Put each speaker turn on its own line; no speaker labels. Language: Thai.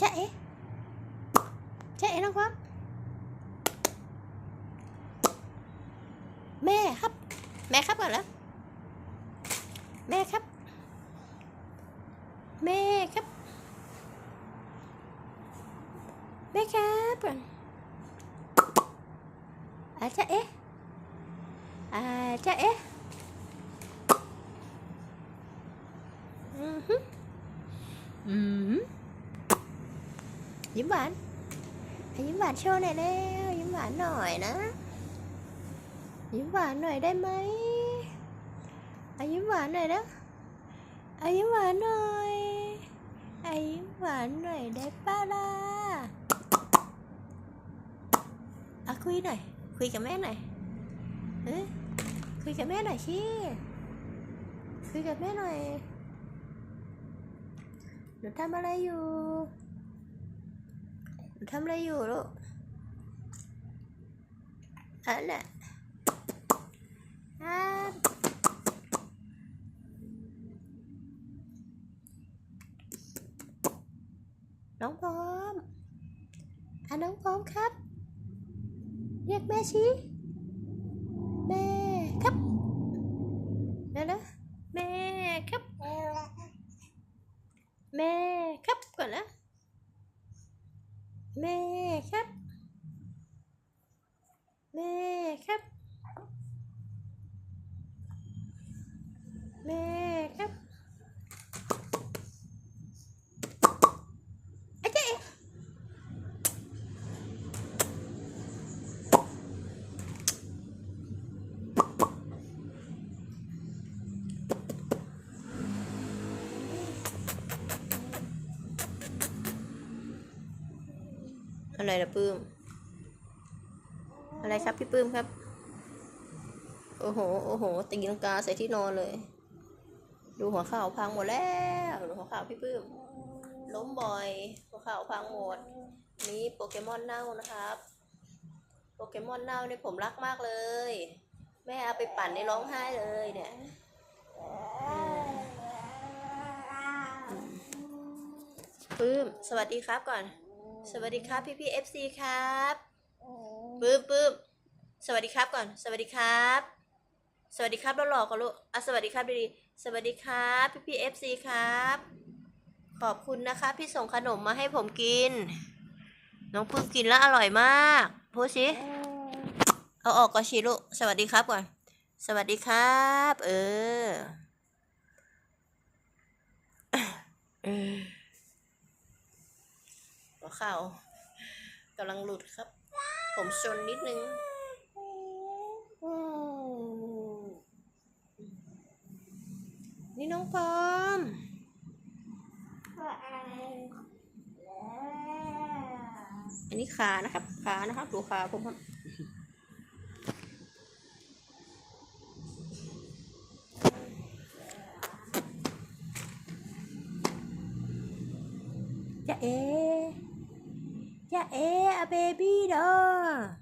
จ๊ะเอ๊ะจ๊ะเอ๊ะน้องครับ แม่ครับ แม่ครับก่อนแล้วแม่ครับ แม่ครับ แม่ครับก่อนอาจ๊ะเอ๊ะอาจ๊ะเอ๊ะอือฮึอือฮึ ยิ้มหวานยิ้มหวานโชว์หน่อยแล้วยิ้มหวานหน่อยนะ ยิ้มหวานหน่อยได้ไหมอะยิ้มหวานหน่อยนะอะยิ้มหวานหน่อยอะยิ้มหวานหน่อยได้ป้าล่ะอะคุยหน่อย คุยกับแม่หน่อยเอ้ยคุยกับแม่หน่อยชิคุยกับแม่หน่อยหนูทำอะไรอยู่ ทำอะไรอยู่ลูกอันน่ะน้องพร้อมอะน้องพร้อมครับ เรียกแม่ชี้แม่ครับนะนะแม่ครับ แม่ครับก่อนนะ แอะไรนะปื้ม อะไรครับพี่ปื้มครับ โอ้โห โอ้โห ตีลังกาใส่ที่นอนเลย ดูหัวเข่าพังหมดแล้ว ดูหัวเข่าพี่ปื้ม ล้มบ่อย หัวเข่าพังหมด นี่โปเกมอนเน่านะครับ โปเกมอนเน่าเนี่ยผมรักมากเลย แม่เอาไปปั่นในร้องไห้เลยเนี่ยปื้ม สวัสดีครับก่อน สวัสดีครับพี่พี่เอฟซีครับปื้มปื้มสวัสดีครับก่อน สวัสดีครับ สวัสดีครับแล้วหล่อก่อนลูกอะสวัสดีครับดีๆสวัสดีครับพี่พี่เอฟซีครับ ขอบคุณนะคะพี่ส่งขนมมาให้ผมกิน น้องปื้มกินแล้วอร่อยมากพูดสิเอาออกก่อนชีลูกสวัสดีครับก่อน สวัสดีครับ เออ เออหัว เข่ากำลังหลุดครับ ผมชนนิดนึงนี่น้องพร้อมอันนี้ขานะครับ ขานะครับ ดูขาผมครับจะเอ Yeah, eh, a baby doll.